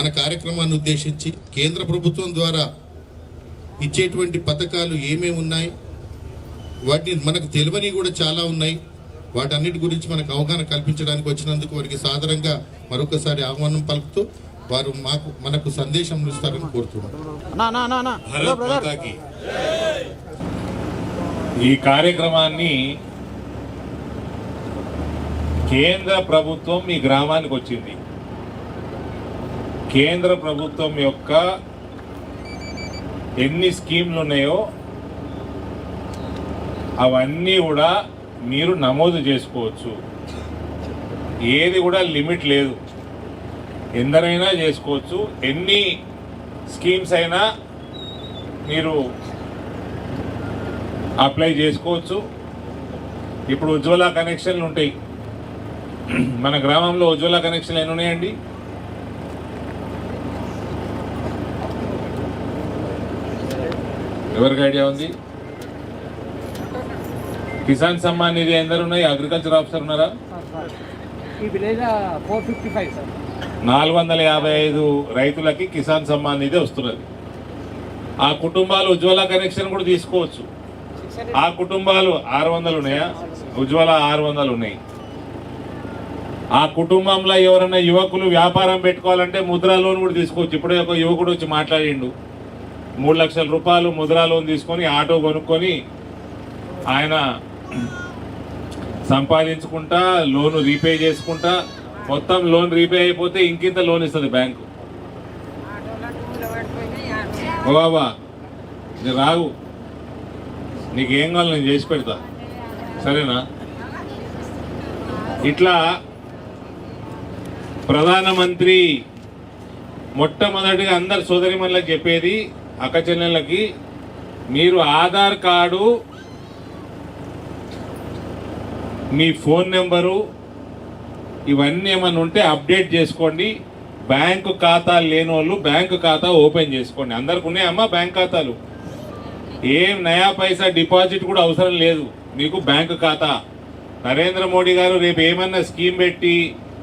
మన కార్యక్రమాన్ని ఉద్దేశించి కేంద్ర ప్రభుత్వం ద్వారా ఇచ్చేటువంటి పథకాలు ఏమేమి ఉన్నాయి? వాటిని మనకు తెలియని కూడా చాలా ఉన్నాయి. వాటన్నిటి గురించి మనకు అవగాహన కల్పించడానికి వచ్చినందుకు వారికి సాదరంగా మరొకసారి ఆహ్వానం పలుకుతూ వారు మాకు మనకు సందేశం ఇస్తారని కోరుతున్నాం. నా నా నా నా. హలో భారత్ బ్రదర్ మాతాకి. ఈ కార్యక్రమాన్ని కేంద్ర ప్రభుత్వం మీ గ్రామానికి వచ్చింది. కేంద్ర ప్రభుత్వం యొక్క ఎన్ని స్కీమ్లు ఉన్నాయో అవన్నీ కూడా మీరు నమోదు చేసుకోవచ్చు. ఏది కూడా లిమిట్ లేదు. ఎందరైనా చేసుకోవచ్చు. ఎన్ని స్కీమ్స్ అయినా మీరు అప్లై చేసుకోవచ్చు. ఇప్పుడు ఉజ్వల కనెక్షన్లు ఉంటాయి. మన గ్రామంలో ఉజ్వల కనెక్షన్లు ఎన్ని ఉన్నాయండి? ఎవరికి ఐడియా ఉంది? కిసాన్ సమ్మాన్ నిధి ఎందరు ఉన్నాయి? అగ్రికల్చర్ ఆఫీసర్ ఉన్నారా? నాలుగు వందల యాభై ఐదు రైతులకి కిసాన్ సమ్మాన్ నిధి వస్తున్నది. ఆ కుటుంబాలు ఉజ్వల కనెక్షన్ కూడా తీసుకోవచ్చు. ఆ కుటుంబాలు ఆరు వందలు ఉన్నాయా? ఉజ్వల ఆరు వందలు ఉన్నాయి. ఆ కుటుంబంలో ఎవరైనా యువకులు వ్యాపారం పెట్టుకోవాలంటే ముద్రా లోన్ కూడా తీసుకోవచ్చు. ఇప్పుడే ఒక యువకుడు వచ్చి మాట్లాడిండు. మూడు లక్షల రూపాయలు ముద్రా లోన్ తీసుకొని ఆటో కొనుక్కొని ఆయన సంపాదించుకుంటా లోన్ రీపే చేసుకుంటా మొత్తం లోన్ రీపే అయిపోతే ఇంకింత లోన్ ఇస్తుంది బ్యాంకు. ఓ బాబా నేను రావు. నీకేం కావాలి నేను చేసి పెడతా. సరేనా? ఇట్లా ప్రధానమంత్రి మొట్టమొదటిగా అందరు సోదరిమణులకు చెప్పేది అక్కచెల్లెళ్ళకి మీరు ఆధార్ కార్డు మీ ఫోన్ నెంబరు ఇవన్నీ ఏమైనా ఉంటే అప్డేట్ చేసుకోండి. బ్యాంకు ఖాతా లేని వాళ్ళు బ్యాంకు ఖాతా ఓపెన్ చేసుకోండి. అందరికి ఉన్నాయమ్మా బ్యాంక్ ఖాతాలు? ఏం నయా పైసా డిపాజిట్ కూడా అవసరం లేదు. మీకు బ్యాంకు ఖాతా. నరేంద్ర మోడీ గారు రేపు ఏమన్నా స్కీమ్ పెట్టి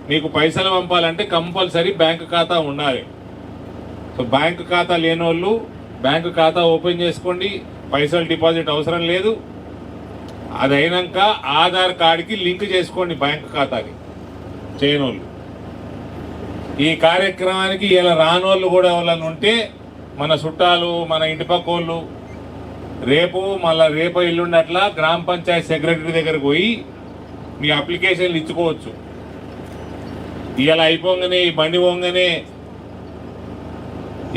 మీకు పైసలు పంపాలంటే కంపల్సరీ బ్యాంకు ఖాతా ఉండాలి. సో బ్యాంకు ఖాతా లేని వాళ్ళు బ్యాంకు ఖాతా ఓపెన్ చేసుకోండి పైసలు డిపాజిట్ అవసరం లేదు. అది అయినాక ఆధార్ కార్డుకి లింక్ చేసుకోండి బ్యాంకు ఖాతాకి చేయనోళ్ళు. ఈ కార్యక్రమానికి ఇలా రానోళ్ళు కూడా ఎవరైనా ఉంటే మన చుట్టాలు మన ఇంటి పక్కోళ్ళు రేపు మళ్ళీ రేపు ఎల్లుండట్లా గ్రామ పంచాయత్ సెక్రటరీ దగ్గరకు పోయి మీ అప్లికేషన్లు ఇచ్చుకోవచ్చు. ఇలా అయిపోగానే ఈ బండి పోగానే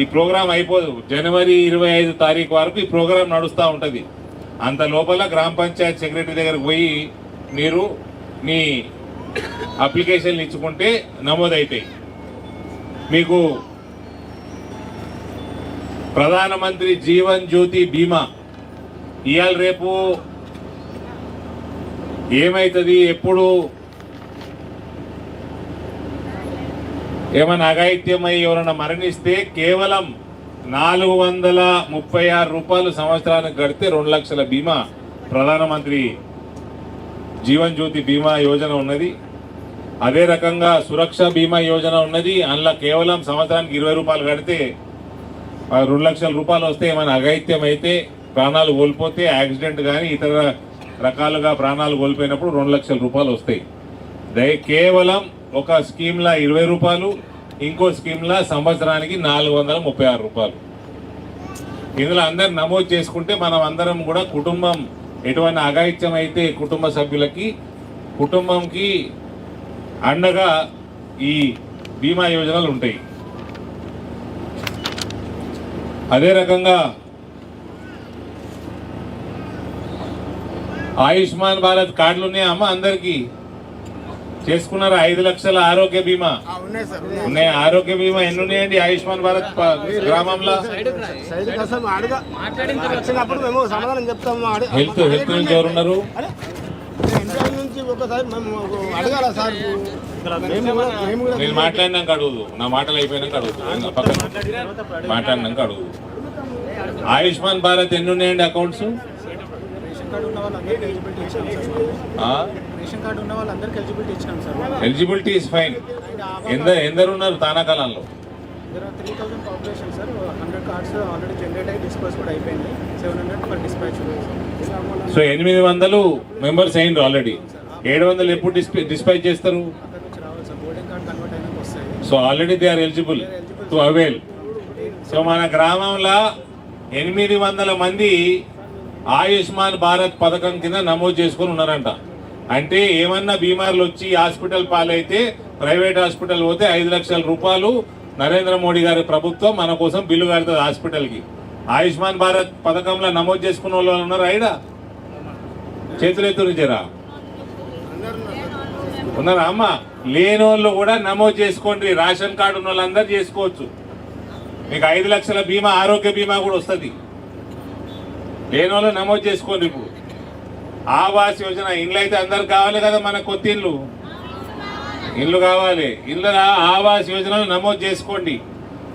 ఈ ప్రోగ్రాం అయిపోదు. జనవరి ఇరవై ఐదు తారీఖు వరకు ఈ ప్రోగ్రాం నడుస్తూ ఉంటుంది. అంత లోపల గ్రామ పంచాయత్ సెక్రటరీ దగ్గరకు పోయి మీరు మీ అప్లికేషన్లు ఇచ్చుకుంటే నమోదైతాయి మీకు ప్రధానమంత్రి జీవన్ జ్యోతి బీమా ఇవాళ రేపు ఏమవుతుంది ఎప్పుడు ఏమైనా అఘాయిత్యమై ఎవరైనా మరణిస్తే కేవలం నాలుగు వందల ముప్పై ఆరు రూపాయలు సంవత్సరానికి కడితే రెండు లక్షల బీమా ప్రధానమంత్రి జీవన్ జ్యోతి బీమా యోజన ఉన్నది. అదే రకంగా సురక్ష బీమా యోజన ఉన్నది. అందులో కేవలం సంవత్సరానికి ఇరవై రూపాయలు కడితే రెండు లక్షల రూపాయలు వస్తే ఏమైనా అఘాయిత్యం అయితే ప్రాణాలు కోల్పోతే యాక్సిడెంట్ కానీ ఇతర రకాలుగా ప్రాణాలు కోల్పోయినప్పుడు రెండు లక్షల రూపాయలు వస్తాయి. దయ కేవలం ఒక స్కీమ్లా ఇరవై రూపాయలు ఇంకో స్కీమ్లా సంవత్సరానికి నాలుగు వందల ముప్పై ఆరు రూపాయలు. ఇందులో అందరు నమోదు చేసుకుంటే మనం అందరం కూడా కుటుంబం ఎటువంటి అఘాయిత్యం అయితే కుటుంబ సభ్యులకి కుటుంబంకి అండగా ఈ బీమా యోజనలు ఉంటాయి. అదే రకంగా ఆయుష్మాన్ భారత్ కార్డులు ఉన్నాయా అమ్మ అందరికీ? చేసుకున్నారా? ఐదు లక్షల ఆరోగ్య బీమా? ఉన్నాయి ఆరోగ్య బీమా ఎన్ని ఉన్నాయండి ఆయుష్మాన్ భారత్ గ్రామంలో? అడగ. అడగ- హెల్త్ హెల్త్ నుంచి ఎవరు ఉన్నారు అరే, ఇండియా నుంచి ఒకసారి మేము అడగాల సార్? మేము కూడా మేము కూడా నేను మాట్లాడినాక అడుగుదు. నా మాటలు అయిపోయినాక అడుగుదు. పక్కన. మాట్లాడినాక అడుగుదు. ఆయుష్మాన్ భారత్ ఎన్ని ఉన్నాయండి అకౌంట్స్ రేషన్ కార్డు ఉన్న వాళ్ళందరికీ ఎలిజిబిలిటీ ఇచ్చినాం సార్. ఇస్ ఫైన్ ఎందరు ఉన్నారు తానాకాలంలో there are three thousand population sir. Hundred cards already generate అయ్యి డిస్పర్స్ కూడా అయిపోయింది. Seven hundred for dispatch so ఎనిమిది వందలు మెంబర్స్ అయిండ్రు ఆల్రెడీ ఏడు వందలు ఎప్పుడు డిస్పై డిస్పాచ్ చేస్తారు? So already they are eligible to avail so మన గ్రామంలో ఎనిమిది వందల మంది ఆయుష్మాన్ భారత్ పథకం కింద నమోదు చేసుకొని ఉన్నారంట. అంటే ఏమన్నా బీమార్లు వచ్చి హాస్పిటల్ పాలైతే ప్రైవేట్ హాస్పిటల్ పోతే ఐదు లక్షల రూపాయలు నరేంద్ర మోడీ గారి ప్రభుత్వం మన కోసం బిల్లు కడుతుంది హాస్పిటల్కి. ఆయుష్మాన్ భారత్ పథకంలో నమోదు చేసుకున్న వాళ్ళు ఉన్నారు ఐడ చేతులు జరా. ఉన్నారా అమ్మ? లేని వాళ్ళు కూడా నమోదు చేసుకోండి. రేషన్ కార్డు ఉన్న వాళ్ళందరూ చేసుకోవచ్చు. మీకు ఐదు లక్షల బీమా ఆరోగ్య బీమా కూడా వస్తుంది. లేని వాళ్ళు నమోదు చేసుకోండి ఇప్పుడు. ఆవాస్ యోజన ఇండ్లు అయితే అందరు కావాలి కదా మన కొత్త ఇల్లు ఇల్లు కావాలి. ఇల్లు ఆవాస్ యోజనలు నమోదు చేసుకోండి.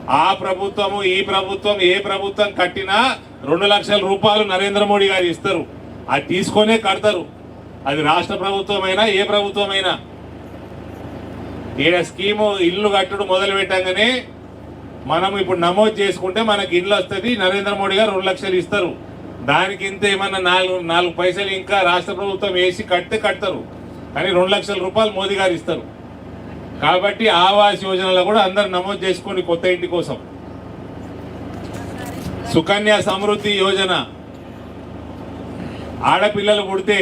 ఆ ప్రభుత్వము ఈ ప్రభుత్వం ఏ ప్రభుత్వం కట్టినా రెండు లక్షల రూపాయలు నరేంద్ర మోడీ గారు ఇస్తారు. అది తీసుకొనే కడతారు. అది రాష్ట్ర ప్రభుత్వమైనా ఏ ప్రభుత్వమైనా. ఈడ స్కీము ఇల్లు కట్టడం మొదలు పెట్టంగానే మనం ఇప్పుడు నమోదు చేసుకుంటే మనకి ఇల్లు వస్తుంది. నరేంద్ర మోడీ గారు రెండు లక్షలు ఇస్తారు. దానికి ఇంత ఏమన్నా నాలుగు నాలుగు పైసలు ఇంకా రాష్ట్ర ప్రభుత్వం వేసి కడితే కడతారు. కానీ రెండు లక్షల రూపాయలు మోదీ గారు ఇస్తారు. కాబట్టి ఆవాస్ యోజనలో కూడా అందరు నమోదు చేసుకోండి కొత్త ఇంటి కోసం. సుకన్య సమృద్ధి యోజన. ఆడపిల్లలు పుడితే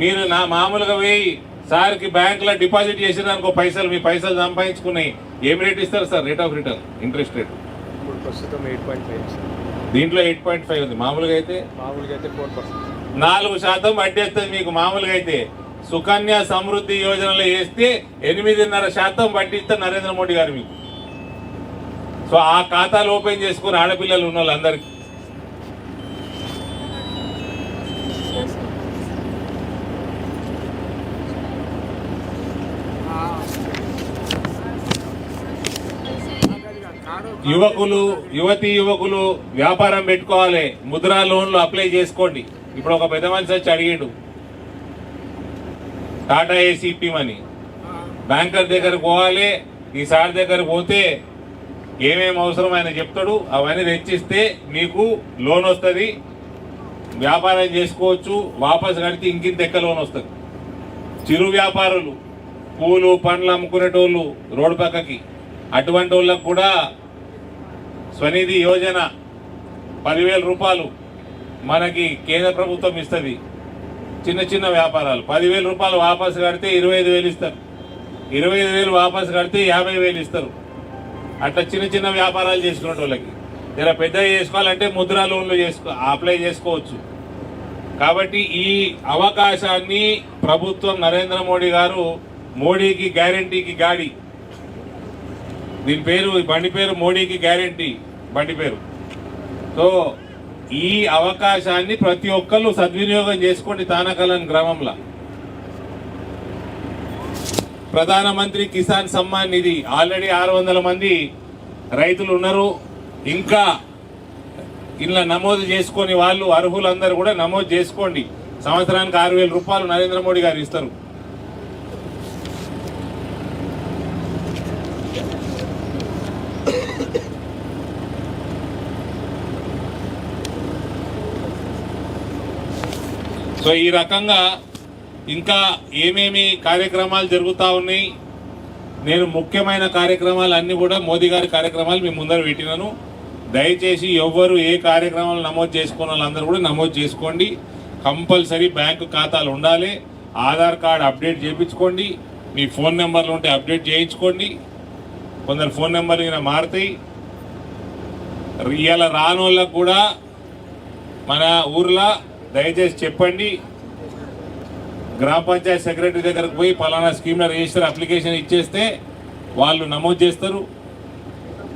మీరు నా మామూలుగా పోయి సార్కి బ్యాంకులో డిపాజిట్ చేసినారనుకో పైసలు మీ పైసలు సంపాదించుకున్నాయి. ఏం రేట్ ఇస్తారు sir? Rate of return interest rate. ఇప్పుడు ప్రస్తుతం ఎయిట్ పాయింట్ ఫైవ్ సార్ దీంట్లో ఎయిట్ పాయింట్ ఫైవ్ ఉంది. మామూలుగా అయితే మామూలుగా అయితే ఫోర్ పర్సెంట్. నాలుగు శాతం వడ్డీ వస్తుంది మీకు మామూలుగా అయితే. సుకన్య సమృద్ధి యోజనలో వేస్తే ఎనిమిదిన్నర శాతం వడ్డీ ఇస్తారు నరేంద్ర మోడీ గారు మీకు. సో ఆ ఖాతాలు ఓపెన్ చేసుకుని ఆడపిల్లలు ఉన్న వాళ్ళందరికీ యువకులు యువతి యువకులు వ్యాపారం పెట్టుకోవాలి. ముద్రా లోన్లు అప్లై చేసుకోండి. ఇప్పుడు ఒక పెద్ద మనిషి వచ్చి అడిగిండు టాటా ఏసీపీ మని బ్యాంకర్ దగ్గర పోవాలి ఈ సార్ దగ్గర పోతే ఏమేమి అవసరం ఆయన చెప్తాడు అవన్నీ తెచ్చిస్తే మీకు లోన్ వస్తుంది. వ్యాపారం చేసుకోవచ్చు వాపసు కడితే ఇంకింత ఎక్క లోన్ వస్తుంది. చిరు వ్యాపారులు పూలు పండ్లు అమ్ముకునేటోళ్ళు రోడ్డు పక్కకి అటువంటి వాళ్ళకు కూడా స్వనిధి యోజన పదివేల రూపాయలు మనకి కేంద్ర ప్రభుత్వం ఇస్తుంది. చిన్న చిన్న వ్యాపారాలు. పదివేల రూపాయలు వాపసు కడితే ఇరవై ఐదు వేలు ఇస్తారు. ఇరవై ఐదు వేలు వాపసు కడితే యాభై వేలు ఇస్తారు. అట్లా చిన్న చిన్న వ్యాపారాలు చేసుకునే వాళ్ళకి జర పెద్దవి చేసుకోవాలంటే ముద్రా లోన్లు చేసుకో అప్లై చేసుకోవచ్చు. కాబట్టి ఈ అవకాశాన్ని ప్రభుత్వం నరేంద్ర మోడీ గారు మోడీకి గ్యారంటీకి గాడి దీని పేరు ఈ బండి పేరు మోడీకి గ్యారంటీ బండి పేరు. సో ఈ అవకాశాన్ని ప్రతి ఒక్కళ్ళు సద్వినియోగం చేసుకోండి తానకలన్ గ్రామంలో. ప్రధానమంత్రి కిసాన్ సమ్మాన్ నిధి. ఆల్రెడీ ఆరు వందల మంది రైతులు ఉన్నారు. ఇంకా ఇలా నమోదు చేసుకొని వాళ్ళు అర్హులందరూ కూడా నమోదు చేసుకోండి. సంవత్సరానికి ఆరు వేల రూపాయలు నరేంద్ర మోడీ గారు ఇస్తారు. సో ఈ రకంగా ఇంకా ఏమేమి కార్యక్రమాలు జరుగుతూ ఉన్నాయి? నేను ముఖ్యమైన కార్యక్రమాలు అన్నీ కూడా మోదీ గారి కార్యక్రమాలు మీ ముందర పెట్టినాను. దయచేసి ఎవ్వరు ఏ కార్యక్రమాలు నమోదు చేసుకున్న వాళ్ళందరూ కూడా నమోదు చేసుకోండి. కంపల్సరీ బ్యాంకు ఖాతాలు ఉండాలి. ఆధార్ కార్డ్ అప్డేట్ చేయించుకోండి. మీ ఫోన్ నెంబర్లు ఉంటే అప్డేట్ చేయించుకోండి. కొందరు ఫోన్ నెంబర్లు ఇలా మారుతాయి. ఇలా రాని కూడా మన ఊర్లో దయచేసి చెప్పండి. గ్రామ పంచాయత్ సెక్రటరీ దగ్గరకు పోయి పలానా స్కీమ్లో రిజిస్టర్ అప్లికేషన్ ఇచ్చేస్తే వాళ్ళు నమోదు చేస్తారు.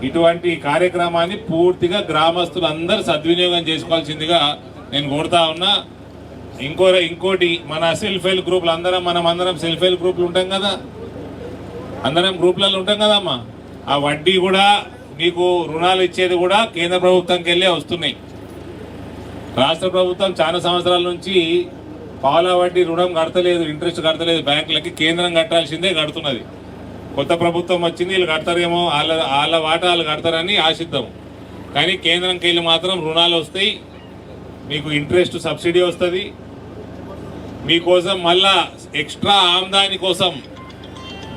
ఇటువంటి కార్యక్రమాన్ని పూర్తిగా గ్రామస్తులందరూ సద్వినియోగం చేసుకోవాల్సిందిగా నేను కోరుతా ఉన్నా. ఇంకో ఇంకోటి మన సెల్ఫ్ హెల్ప్ గ్రూపులు అందరం మనం అందరం సెల్ఫ్ హెల్ప్ గ్రూపులు ఉంటాం కదా. అందరం గ్రూపులలో ఉంటాం కదమ్మా. ఆ వడ్డీ కూడా మీకు రుణాలు ఇచ్చేది కూడా కేంద్ర ప్రభుత్వంకి వెళ్ళే వస్తున్నాయి. రాష్ట్ర ప్రభుత్వం చాలా సంవత్సరాల నుంచి పాల వడ్డీ రుణం కడతలేదు ఇంట్రెస్ట్ కడతలేదు బ్యాంకులకి కేంద్రం కట్టాల్సిందే కడుతున్నది. కొత్త ప్రభుత్వం వచ్చింది వీళ్ళు కడతారేమో వాళ్ళ వాళ్ళ వాటా వాళ్ళు కడతారని ఆశిద్దాం. కానీ కేంద్రంకి వెళ్ళి మాత్రం రుణాలు వస్తాయి మీకు ఇంట్రెస్ట్ సబ్సిడీ వస్తుంది. మీకోసం మళ్ళా ఎక్స్ట్రా ఆమ్దాని కోసం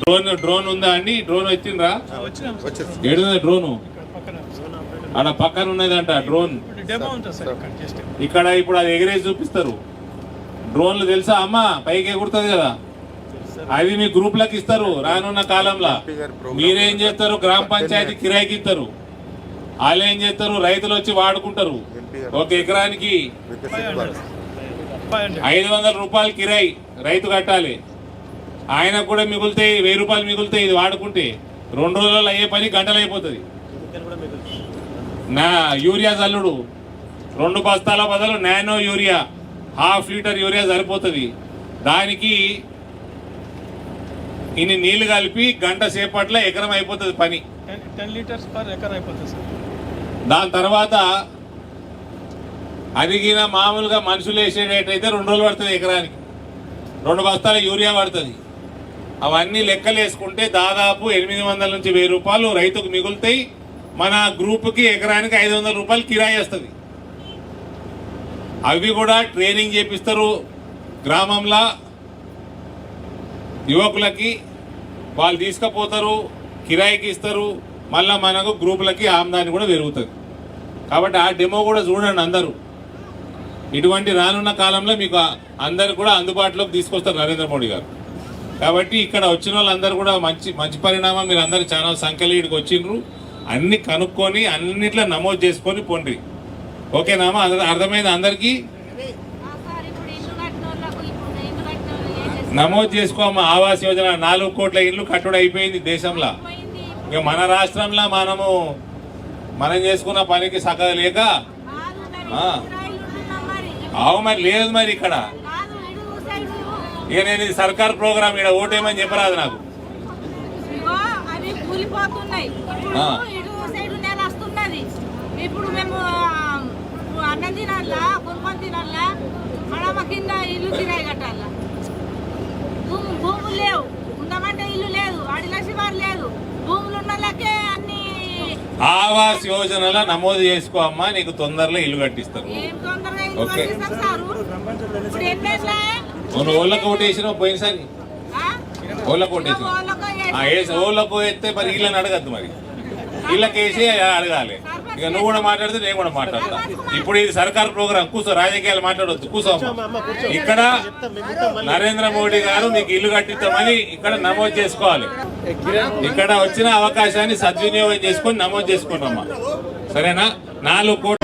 డ్రోన్ డ్రోన్ ఉందా అండి? డ్రోన్ వచ్చిండ్రా ఏడుంది డ్రోను? పక్కన ఆడ పక్కన ఉన్నదంట డ్రోన్. ఇక్కడ ఇప్పుడు అది ఎగిరేసి చూపిస్తారు. డ్రోన్లు తెలుసా అమ్మా? పైకి ఎగురుతుంది కదా. అవి మీ గ్రూప్లకు ఇస్తారు రానున్న కాలంలో. మీరేం చేస్తారు? గ్రామ పంచాయతీ కిరాయికి ఇస్తారు. వాళ్ళు ఏం చేస్తారు? రైతులు వచ్చి వాడుకుంటారు. ఒక ఎకరానికి ఐదు వందల రూపాయలు కిరాయి రైతు కట్టాలి. ఆయనకు కూడా మిగులుతాయి వెయ్యి రూపాయలు మిగులుతాయి ఇది వాడుకుంటే రెండు రోజులలో అయ్యే పని గంటలు అయిపోతుంది. నా యూరియా చల్లుడు రెండు బస్తాల బదులు nano urea half litre urea సరిపోతుంది. దానికి ఇన్ని నీళ్ళు కలిపి గంట సేపట్లో ఎకరం అయిపోతుంది పని. టెన్ లీటర్స్ పర్ ఎకర్ అయిపోతుంది సార్. దాని తర్వాత అదిగిన మామూలుగా మనుషులు వేసేటట్టయితే రెండు రోజులు పడుతుంది ఎకరానికి. రెండు బస్తాల యూరియా పడుతుంది. అవన్నీ లెక్కలు వేసుకుంటే దాదాపు ఎనిమిది వందల నుంచి వెయ్యి రూపాయలు రైతుకు మిగులుతాయి. మన గ్రూప్కి ఎకరానికి ఐదు వందల రూపాయలు కిరాయి వస్తుంది. అవి కూడా ట్రైనింగ్ చేపిస్తారు గ్రామంలో. యువకులకి వాళ్ళు తీసుకుపోతారు కిరాయికి ఇస్తారు మళ్ళీ మనకు గ్రూపులకి ఆమ్దాని కూడా పెరుగుతుంది. కాబట్టి ఆ డెమో కూడా చూడండి అందరూ. ఇటువంటి రానున్న కాలంలో మీకు అందరు కూడా అందుబాటులోకి తీసుకొస్తారు నరేంద్ర మోడీ గారు. కాబట్టి ఇక్కడ వచ్చిన వాళ్ళందరూ కూడా మంచి మంచి పరిణామం మీరు అందరూ చాలా సంఖ్యలో ఇక్కడికి వచ్చిండ్రు. అన్ని కనుక్కొని అన్నిట్లో నమోదు చేసుకొని పొండ్రి ఓకేనామా అర్థ- అర్థమైంది అందరికీ? నమోదు చేసుకోమా ఆవాస్ యోజన నాలుగు కోట్ల ఇల్లు కట్టుడు అయిపోయింది దేశంలో. ఇక మన రాష్ట్రంలో మనము మనం చేసుకున్న పనికి సగం లేక కాదు మరి లేదు మరి ఇక్కడ. ఇక నేను ఇది సర్కార్ ప్రోగ్రామ్ ఇక్కడ ఓటేమని చెప్పరాదు నాకు ఇగో అవి కూలిపోతున్నాయి ఇప్పుడు ఆ. ఇడు సైడు నేల వస్తున్నది ఇప్పుడు మేము ఆ, అన్నం తినాలా కుటుంబం తినాలా మడమ కింద ఇల్లు కిరాయి కట్టాలా? భూము భూములు లేవు. ఉండమంటే ఇల్లు లేదు. అడిల శివారు లేదు. భూములు ఉన్న వాళ్ళకే అన్ని ఆవాస్ యోజనలో నమోదు చేసుకో అమ్మా నీకు తొందరలో ఇల్లు కట్టిస్తారు. ఏం తొందరగా ఇల్లు ఓకే. కట్టిస్తాం సారు? ఇప్పుడు ఎన్నేళ్ళ నువ్వు ఓళ్ళకు ఓటేసినావు పోయినసారి. ఓళ్ళకు ఓటేసినావు ఆ, వేసి ఓళ్ళకు ఎత్తే మరి వీళ్ళని అడగద్దు మరి. వీళ్ళకి వేసి అడగాలి. ఇక నువ్వు కూడా మాట్లాడితే నేను కూడా మాట్లాడతా. ఇప్పుడు ఇది సర్కార్ ప్రోగ్రామ్ కూర్చో రాజకీయాలు మాట్లాడొద్దు కూర్చో. ఇక్కడ నరేంద్ర మోడీ గారు మీకు ఇల్లు కట్టిస్తామని ఇక్కడ నమోదు చేసుకోవాలి. ఇక్కడ వచ్చిన అవకాశాన్ని సద్వినియోగం చేసుకొని నమోదు చేసుకోండి అమ్మా సరేనా? నాలుగు కోట్ల